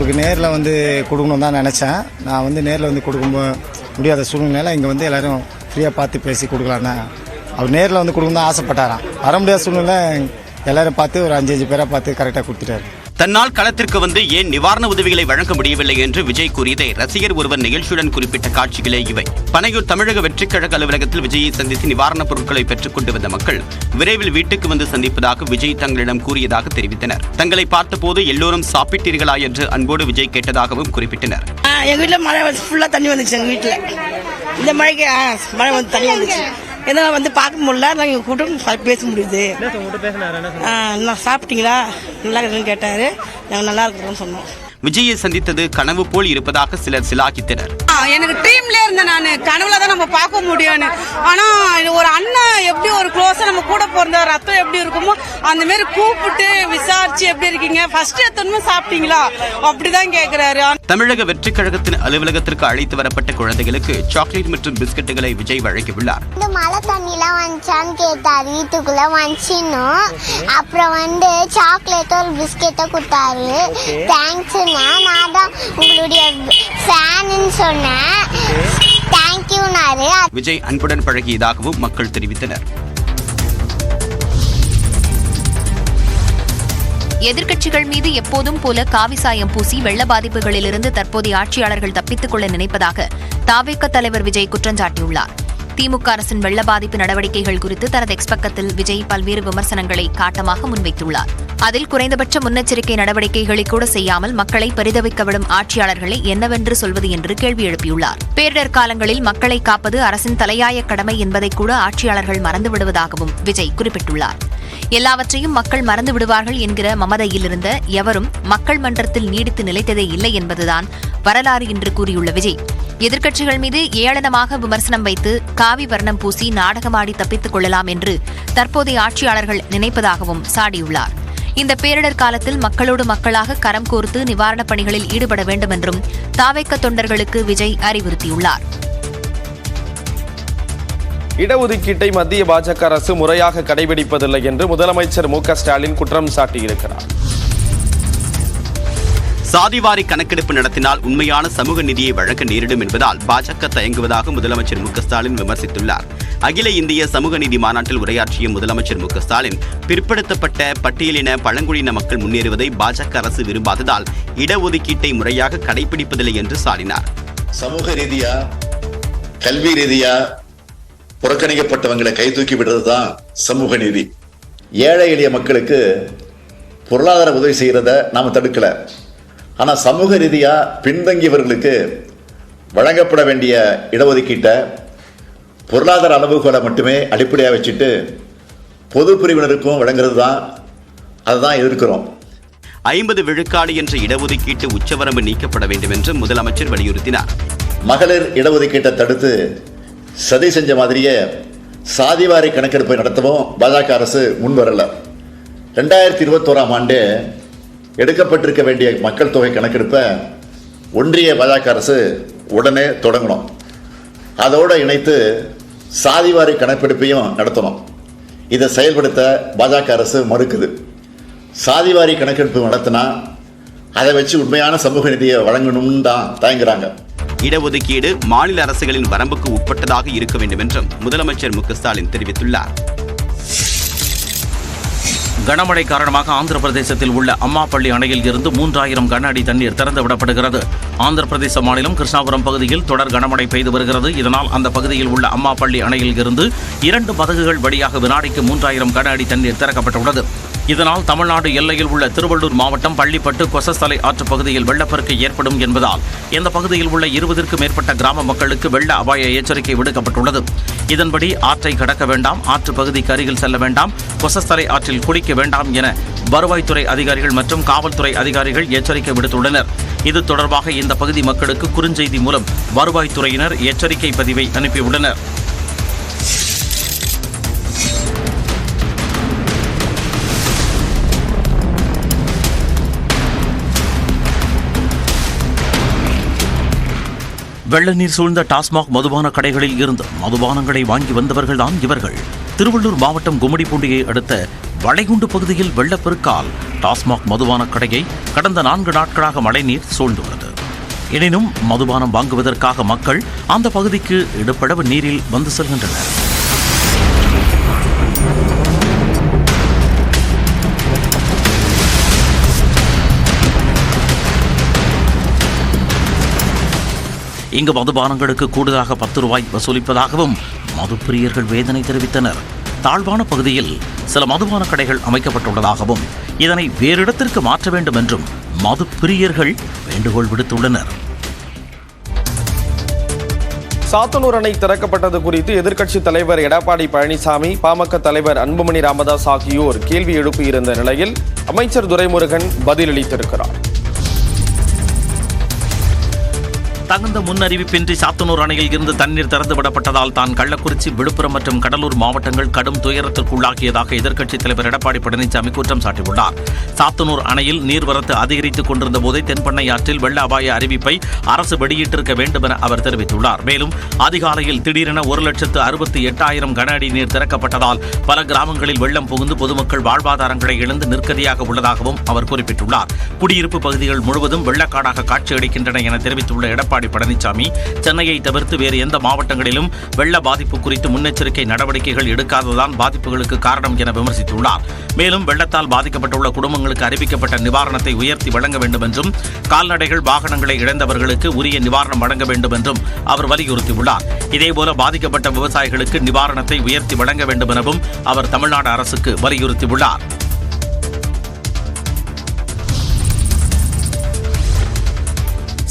இப்போ நேரில் வந்து கொடுக்கணும் தான் நினச்சேன். நான் வந்து நேரில் வந்து கொடுக்க முடியாத சூழ்நிலையில் இங்கே வந்து எல்லோரும் ஃப்ரீயாக பார்த்து பேசி கொடுக்கலான்னு அவர் நேரில் வந்து கொடுக்கணும் தான் ஆசைப்பட்டாராம். வர முடியாத சூழ்நிலை எல்லோரும் பார்த்து ஒரு அஞ்சு அஞ்சு பேராக பார்த்து கரெக்டாக கொடுத்துட்டாரு. தன்னால் களத்திற்கு வந்து ஏன் நிவாரண உதவிகளை வழங்க முடியவில்லை என்று விஜய் கூறியதை ரசிகர் ஒருவர் நிகழ்ச்சியுடன் குறிப்பிட்ட காட்சிகளே இவை. பனையூர் தமிழக வெற்றிக் கழக அலுவலகத்தில் விஜயை சந்தித்து நிவாரணப் பொருட்களை பெற்றுக் கொண்டு வந்த மக்கள் விரைவில் வீட்டுக்கு வந்து சந்திப்பதாக விஜய் தங்களிடம் கூறியதாக தெரிவித்தனர். தங்களை பார்த்தபோது எல்லோரும் சாப்பிட்டீர்களா என்று அன்போடு விஜய் கேட்டதாகவும் குறிப்பிட்டனர். எங்க வீட்டுல மழை ஃபுல்லா தண்ணி வந்துச்சு எங்க வீட்டில் இந்த மழைக்கு மழை வந்து தண்ணி வந்துச்சு. எதனால் வந்து பார்க்க முடியல. நாங்கள் எங்கள் கூட்டம் பேச முடியுது. நான் சாப்பிட்டீங்களா? நல்லா இருக்குன்னு கேட்டார். நாங்கள் நல்லா இருக்கிறோம்னு சொன்னோம். விஜயை சந்தித்தது கனவு போல் இருப்பதாக சிலர் சிலாகித்தனர். எனக்கு ட்ரீம்ல இருந்தேன் நான் கனவுல தான் நம்ம பார்க்க முடியும்னு. ஆனா ஒரு அண்ணன் எப்படி ஒரு க்ளோஸா நம்ம கூட பிறந்த ரத்தம் எப்படி இருக்குமோ அந்த மாதிரி கூப்பிட்டு விசாரிச்சு எப்படி இருக்கீங்க? ஃபர்ஸ்ட் எத்தனுமே சாப்பிட்டீங்களா? அப்படிதான் கேக்குறாரு. தமிழக வெற்றிக் கழகத்தின் அலுவலகத்திற்கு அழைத்து வரப்பட்ட குழந்தைகளுக்கு சாக்லேட் மற்றும் பிஸ்கட்டுகளை விஜய் வழங்கியுள்ளார். இந்த மழை தண்ணிலாம் வந்துச்சான்னு கேட்டார். வீட்டுக்குள்ள வந்துச்சின்னும் அப்புறம் வந்து சாக்லேட்டோ ஒரு பிஸ்கெட்டோ கொடுத்தாரு. தேங்க்ஸ்ண்ணா நான் தான் உங்களுடைய ஃபேனுன்னு சொன்னேன். தேங்க்யூனாரு விஜய் அன்புடன் பழகியதாகவும் மக்கள் தெரிவித்தனர். எதிர்க்கட்சிகள் மீது எப்போதும் போல காவி சாயம் பூசி வெள்ள பாதிப்புகளிலிருந்து தற்போதைய ஆட்சியாளர்கள் தப்பித்துக் கொள்ள நினைப்பதாக தாவேக தலைவர் விஜய் குற்றம் சாட்டியுள்ளார். திமுக அரசின் வெள்ள பாதிப்பு நடவடிக்கைகள் குறித்து தனது எக்ஸ் பக்கத்தில் விஜய் பல்வேறு விமர்சனங்களை காட்டமாக முன்வைத்துள்ளார். அதில் குறைந்தபட்ச முன்னெச்சரிக்கை நடவடிக்கைகளை கூட செய்யாமல் மக்களை பரிதவிக்க விடும் ஆட்சியாளர்களை என்னவென்று சொல்வது என்று கேள்வி எழுப்பியுள்ளார். பேரிடர் காலங்களில் மக்களை காப்பது அரசின் தலையாய கடமை என்பதை கூட ஆட்சியாளர்கள் மறந்து விடுவதாகவும் விஜய் குறிப்பிட்டுள்ளார். எல்லாவற்றையும் மக்கள் மறந்து விடுவார்கள் என்கிற மமதையிலிருந்த எவரும் மக்கள் மன்றத்தில் நீடித்து நிலைத்ததே இல்லை என்பதுதான் வரலாறு என்று கூறியுள்ள விஜய் எதிர்க்கட்சிகள் மீது ஏளனமாக விமர்சனம் வைத்து காவி வர்ணம் பூசி நாடகமாடி தப்பித்துக் கொள்ளலாம் என்று தற்போதைய ஆட்சியாளர்கள் நினைப்பதாகவும் சாடியுள்ளார். இந்த பேரிடர் காலத்தில் மக்களோடு மக்களாக கரம் கோர்த்து நிவாரணப் பணிகளில் ஈடுபட வேண்டும் என்றும் தாவைக்க தொண்டர்களுக்கு விஜய் அறிவுறுத்தியுள்ளார். இடஒதுக்கீட்டை மத்திய பாஜக அரசு முறையாக கடைபிடிப்பதில்லை என்று முதலமைச்சர் மு ஸ்டாலின் குற்றம் சாட்டியிருக்கிறார். சாதிவாரி கணக்கெடுப்பு நடத்தினால் உண்மையான சமூக நிதியை வழங்க நேரிடும் என்பதால் பாஜக தயங்குவதாக முதலமைச்சர் மு ஸ்டாலின் விமர்சித்துள்ளார். அகில இந்திய சமூக நீதி மாநாட்டில் உரையாற்றிய முதலமைச்சர் மு ஸ்டாலின் பிற்படுத்தப்பட்ட பட்டியலின பழங்குடியின மக்கள் முன்னேறுவதை பாஜக அரசு விரும்பாததால் இடஒதுக்கீட்டை முறையாக கடைபிடிப்பதில்லை என்று சாடினார். சமூக ரீதியா கல்வி ரீதியா புறக்கணிக்கப்பட்டவங்களை கை தூக்கி விடுறது தான் சமூக நீதி. ஏழை எளிய மக்களுக்கு பொருளாதார உதவி செய்கிறத நாம் தடுக்கல. ஆனால் சமூக ரீதியா பின்தங்கியவர்களுக்கு வழங்கப்பட வேண்டிய இடஒதுக்கீட்டை பொருளாதார அளவுகோலை மட்டுமே அடிப்படையாக வச்சுட்டு பொது பிரிவினருக்கும் வழங்குறது தான் அதுதான் எதிர்க்கிறோம். ஐம்பது விழுக்காடு என்ற இடஒதுக்கீட்டு உச்சவரம்பு நீக்கப்பட வேண்டும் என்று முதலமைச்சர் வலியுறுத்தினார். மகளிர் இடஒதுக்கீட்டை தடுத்து சதி செஞ்ச மாதிரியே சாதிவாரி கணக்கெடுப்பை நடத்தவும் பாஜக அரசு முன் வரல ரெண்டாயிரத்தி இருபத்தோராம் ஆண்டு எடுக்கப்பட்டிருக்க வேண்டிய மக்கள் தொகை கணக்கெடுப்பை ஒன்றிய பாஜக அரசு உடனே தொடங்கணும். அதோடு இணைத்து சாதிவாரி கணக்கெடுப்பையும் நடத்தணும். இதை செயல்படுத்த பாஜக அரசு மறுக்குது. சாதிவாரி கணக்கெடுப்பு நடத்தினா அதை வச்சு உண்மையான சமூக நிதியை வழங்கணும்னு தான் தயங்குறாங்க. இடஒதுக்கீடு மாநில அரசுகளின் வரம்புக்கு உட்பட்டதாக இருக்க வேண்டும் என்றும் முதலமைச்சர் மு ஸ்டாலின் தெரிவித்துள்ளார். கனமழை காரணமாக ஆந்திர பிரதேசத்தில் உள்ள அம்மாப்பள்ளி அணையில் இருந்து மூன்றாயிரம் கன அடி தண்ணீர் திறந்து விடப்படுகிறது. ஆந்திர பிரதேச மாநிலம் கிருஷ்ணாபுரம் பகுதியில் தொடர் கனமழை பெய்து வருகிறது. இதனால் அந்த பகுதியில் உள்ள அம்மாப்பள்ளி அணையில் இருந்து இரண்டு பதகுகள் வழியாக வினாடிக்கு மூன்றாயிரம் கன அடி தண்ணீர் திறக்கப்பட்டுள்ளது. இதனால் தமிழ்நாடு எல்லையில் உள்ள திருவள்ளூர் மாவட்டம் பள்ளிப்பட்டு கொசஸ்தலை ஆற்று பகுதியில் வெள்ளப்பெருக்கு ஏற்படும் என்பதால் இந்த பகுதியில் உள்ள இருபதற்கும் மேற்பட்ட கிராம மக்களுக்கு வெள்ள அபாய எச்சரிக்கை விடுக்கப்பட்டுள்ளது. இதன்படி ஆற்றை கடக்க வேண்டாம் ஆற்று பகுதிக்கு அருகில் செல்ல வேண்டாம் கொசஸ்தலை ஆற்றில் குளிக்க வேண்டாம் என வருவாய்த்துறை அதிகாரிகள் மற்றும் காவல்துறை அதிகாரிகள் எச்சரிக்கை விடுத்துள்ளனர். இது தொடர்பாக இந்த பகுதி மக்களுக்கு குறுஞ்செய்தி மூலம் வருவாய்த்துறையினர் எச்சரிக்கை பதிவை அனுப்பியுள்ளனர். வெள்ள நீர் சூழ்ந்த டாஸ்மாக் மதுபான கடைகளில் இருந்து மதுபானங்களை வாங்கி வந்தவர்கள்தான் இவர்கள். திருவள்ளூர் மாவட்டம் கும்மிடிப்பூண்டியை அடுத்த வளைகுண்டு பகுதியில் வெள்ளப்பெருக்கால் டாஸ்மாக் மதுபான கடையை கடந்த நான்கு நாட்களாக மழைநீர் சூழ்ந்துள்ளது எனினும் மதுபானம் வாங்குவதற்காக மக்கள் அந்த பகுதிக்கு இடுப்பளவு நீரில் வந்து செல்கின்றனர். இங்கு மதுபானங்களுக்கு கூடுதலாக பத்து ரூபாய் வசூலிப்பதாகவும் மதுப்பிரியர்கள் வேதனை தெரிவித்தனர். தாழ்வான பகுதியில் சில மதுபான கடைகள் அமைக்கப்பட்டுள்ளதாகவும் இதனை வேறு இடத்திற்கு மாற்ற வேண்டும் என்றும் மதுப்பிரியர்கள் வேண்டுகோள் விடுத்துள்ளனர். சாத்தனூர் அணை திறக்கப்பட்டது குறித்து எதிர்க்கட்சித் தலைவர் எடப்பாடி பழனிசாமி பாமக தலைவர் அன்புமணி ராமதாஸ் ஆகியோர் கேள்வி எழுப்பியிருந்த நிலையில் அமைச்சர் துரைமுருகன் பதிலளித்திருக்கிறார். தகுந்த முன்னறிவிப்பின்றி சாத்தனூர் அணையில் இருந்து தண்ணீர் திறந்து விடப்பட்டதால் தான் கள்ளக்குறிச்சி விழுப்புரம் மற்றும் கடலூர் மாவட்டங்கள் கடும் துயரத்திற்குள்ளாகியதாக எதிர்க்கட்சித் தலைவர் எடப்பாடி பழனிசாமி குற்றம் சாட்டியுள்ளார். சாத்தனூர் அணையில் நீர்வரத்து அதிகரித்துக் கொண்டிருந்த போதே தென்பண்ணை ஆற்றில் வெள்ள அபாய அறிவிப்பை அரசு வெளியிட்டிருக்க வேண்டும் என அவர் தெரிவித்துள்ளார். மேலும் அதிகாலையில் திடீரென ஒரு லட்சத்து அறுபத்தி எட்டாயிரம் கன அடி நீர் திறக்கப்பட்டதால் பல கிராமங்களில் வெள்ளம் புகுந்து பொதுமக்கள் வாழ்வாதாரங்களை இழந்து நிற்கதியாக உள்ளதாகவும் அவர் குறிப்பிட்டுள்ளார். குடியிருப்பு பகுதிகள் முழுவதும் வெள்ளக்காடாக காட்சியளிக்கின்றன என தெரிவித்துள்ள எடப்பாடி எடப்பாடி பழனிசாமி. சென்னையை தவிர்த்து வேறு எந்த மாவட்டங்களிலும் வெள்ள பாதிப்பு குறித்து முன்னெச்சரிக்கை நடவடிக்கைகள் எடுக்காததான் பாதிப்புகளுக்கு காரணம் என விமர்சித்துள்ளார். மேலும் வெள்ளத்தால் பாதிக்கப்பட்டுள்ள குடும்பங்களுக்கு அறிவிக்கப்பட்ட நிவாரணத்தை உயர்த்தி வழங்க வேண்டும் என்றும் கால்நடைகள் வாகனங்களை இழந்தவர்களுக்கு உரிய நிவாரணம் வழங்க வேண்டும் என்றும் அவர் வலியுறுத்தியுள்ளார். இதேபோல பாதிக்கப்பட்ட விவசாயிகளுக்கு நிவாரணத்தை உயர்த்தி வழங்க வேண்டும் எனவும் அவர் தமிழ்நாடு அரசுக்கு வலியுறுத்தியுள்ளார்.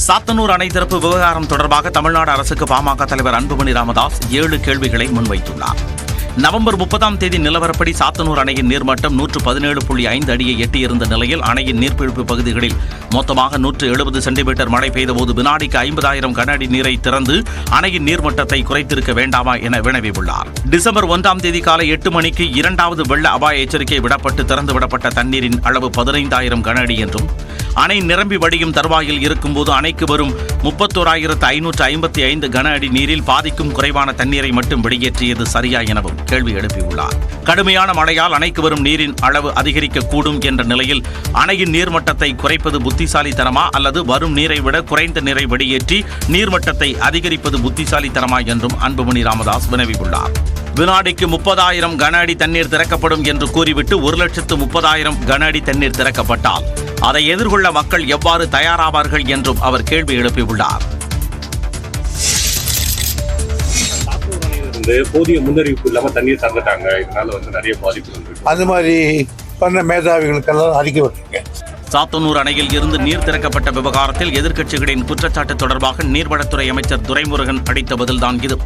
சாத்தனூர் அணை திறப்பு விவகாரம் தொடர்பாக தமிழ்நாடு அரசுக்கு பாமக தலைவர் அன்புமணி ராமதாஸ் ஏழு கேள்விகளை முன்வைத்துள்ளார். நவம்பர் முப்பதாம் தேதி நிலவரப்படி சாத்தனூர் அணையின் நீர்மட்டம் நூற்று பதினேழு புள்ளி ஐந்து அடியை எட்டியிருந்த நிலையில் அணையின் நீர்ப்பிழிப்பு பகுதிகளில் மொத்தமாக நூற்று எழுபது சென்டிமீட்டர் மழை பெய்தபோது வினாடிக்கு ஐம்பதாயிரம் கன அடி நீரை திறந்து அணையின் நீர்மட்டத்தை குறைத்திருக்க வேண்டாமா என வினவியுள்ளார். டிசம்பர் ஒன்றாம் தேதி காலை எட்டு மணிக்கு இரண்டாவது வெள்ள அபாய எச்சரிக்கை விடப்பட்டு திறந்து விடப்பட்ட தண்ணீரின் அளவு பதினைந்தாயிரம் கன அடி என்றும் அணை நிரம்பி வடியும் தருவாயில் இருக்கும்போது அணைக்கு வரும் முப்பத்தோராயிரத்து ஐநூற்று ஐம்பத்தி ஐந்து கன அடி நீரில் பாதிக்கும் குறைவான தண்ணீரை மட்டும் வெளியேற்றியது சரியா எனவும் கேள்வி எழுப்பியுள்ளார். கடுமையான மழையால் அணைக்கு வரும் நீரின் அளவு அதிகரிக்க கூடும் என்ற நிலையில் அணையின் நீர்மட்டத்தை குறைப்பது புத்திசாலித்தனமா அல்லது வரும் நீரை விட குறைந்த நீரை வெளியேற்றி நீர்மட்டத்தை அதிகரிப்பது புத்திசாலித்தனமா என்றும் அன்புமணி ராமதாஸ் வினவியுள்ளார். வினாடிக்கு முப்பதாயிரம் கன அடி தண்ணீர் திறக்கப்படும் என்று கூறிவிட்டு ஒரு லட்சத்து முப்பதாயிரம் கன அடி தண்ணீர் திறக்கப்பட்டால் அதை எதிர்கொள்ள மக்கள் எவ்வாறு தயாராவார்கள் என்றும் அவர் கேள்வி எழுப்பியுள்ளார். போதிய முன்னறிவிப்பு இல்லாம தண்ணீர் திறந்துட்டாங்க. இதனால வந்து நிறைய பாதிப்பு அது மாதிரி பண்ண மேதாவிகளுக்கெல்லாம் அறிக்கை விட்டுருக்கேன் சாத்தனூர் அணையில் இருந்து நீர் திறக்கப்பட்ட விவகாரத்தில் எதிர்க்கட்சிகளின் குற்றச்சாட்டு தொடர்பாக நீர்வளத்துறை அமைச்சர் துரைமுருகன் அளித்த பதில்தான் இது.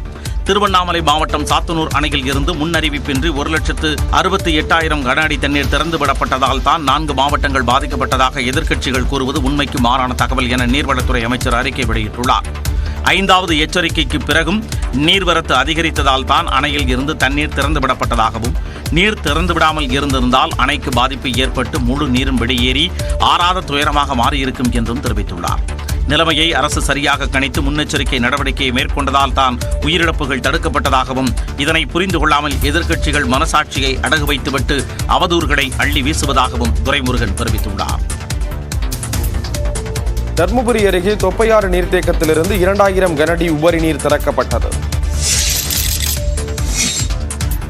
திருவண்ணாமலை மாவட்டம் சாத்தனூர் அணையில் இருந்து முன்னறிவிப்பின்றி ஒரு லட்சத்து அறுபத்தி எட்டாயிரம் கன அடி தண்ணீர் திறந்து விடப்பட்டதால் தான் நான்கு மாவட்டங்கள் பாதிக்கப்பட்டதாக எதிர்க்கட்சிகள் கூறுவது உண்மைக்கு மாறான தகவல் என நீர்வளத்துறை அமைச்சர் அறிக்கை வெளியிட்டுள்ளார். ஐந்தாவது எச்சரிக்கைக்கு பிறகும் நீர்வரத்து அதிகரித்ததால் தான் அணையில் இருந்து தண்ணீர் திறந்துவிடப்பட்டதாகவும் நீர் திறந்து விடாமல் இருந்திருந்தால் அணைக்கு பாதிப்பு ஏற்பட்டு முழு நீரும் வெளியேறி ஆறாத துயரமாக மாறியிருக்கும் என்றும் தெரிவித்துள்ளார். நிலைமையை அரசு சரியாக கணித்து முன்னெச்சரிக்கை நடவடிக்கையை மேற்கொண்டதால் தான் உயிரிழப்புகள் தடுக்கப்பட்டதாகவும் இதனை புரிந்து கொள்ளாமல் எதிர்க்கட்சிகள் மனசாட்சியை அடகு வைத்துவிட்டு அவதூறுகளை அள்ளி வீசுவதாகவும் துரைமுருகன் தெரிவித்துள்ளார். தர்மபுரி அருகே தொப்பையாறு நீர்த்தேக்கத்திலிருந்து இரண்டாயிரம் கனஅடி உபரி நீர் திறக்கப்பட்டது.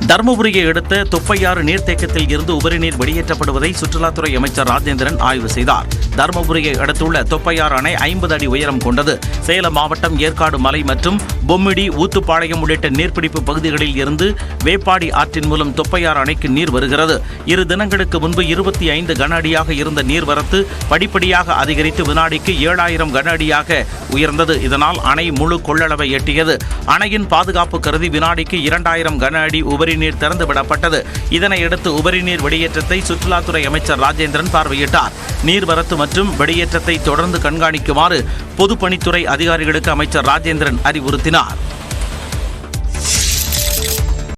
தருமபுரியை அடுத்த தொப்பையாறு நீர்த்தேக்கத்தில் இருந்து உபரி நீர் வெளியேற்றப்படுவதை சுற்றுலாத்துறை அமைச்சர் ராஜேந்திரன் ஆய்வு செய்தார். தருமபுரியை அடுத்துள்ள தொப்பையாறு அணை ஐம்பது அடி உயரம் கொண்டது. சேலம் மாவட்டம் ஏற்காடு மலை மற்றும் பொம்மிடி ஊத்துப்பாளையம் உள்ளிட்ட நீர்பிடிப்பு பகுதிகளில் இருந்து வேப்பாடி ஆற்றின் மூலம் தொப்பையாறு அணைக்கு நீர் வருகிறது. இரு தினங்களுக்கு முன்பு இருபத்தி ஐந்து கன அடியாக இருந்த நீர்வரத்து படிப்படியாக அதிகரித்து வினாடிக்கு ஏழாயிரம் கன அடியாக உயர்ந்தது. இதனால் அணை முழு கொள்ளளவை எட்டியது. அணையின் பாதுகாப்பு கருதி வினாடிக்கு இரண்டாயிரம் கன அடி உபரி நீர் திறந்து விடப்பட்டது. இதனையடுத்து உபரி நீர் வெளியேற்றத்தை சுற்றுலாத்துறை அமைச்சர் ராஜேந்திரன் பார்வையிட்டார். நீர்வரத்து மற்றும் வெளியேற்றத்தை தொடர்ந்து கண்காணிக்குமாறு பொதுப்பணித்துறை அதிகாரிகளுக்கு அமைச்சர் ராஜேந்திரன் அறிவுறுத்தினார்.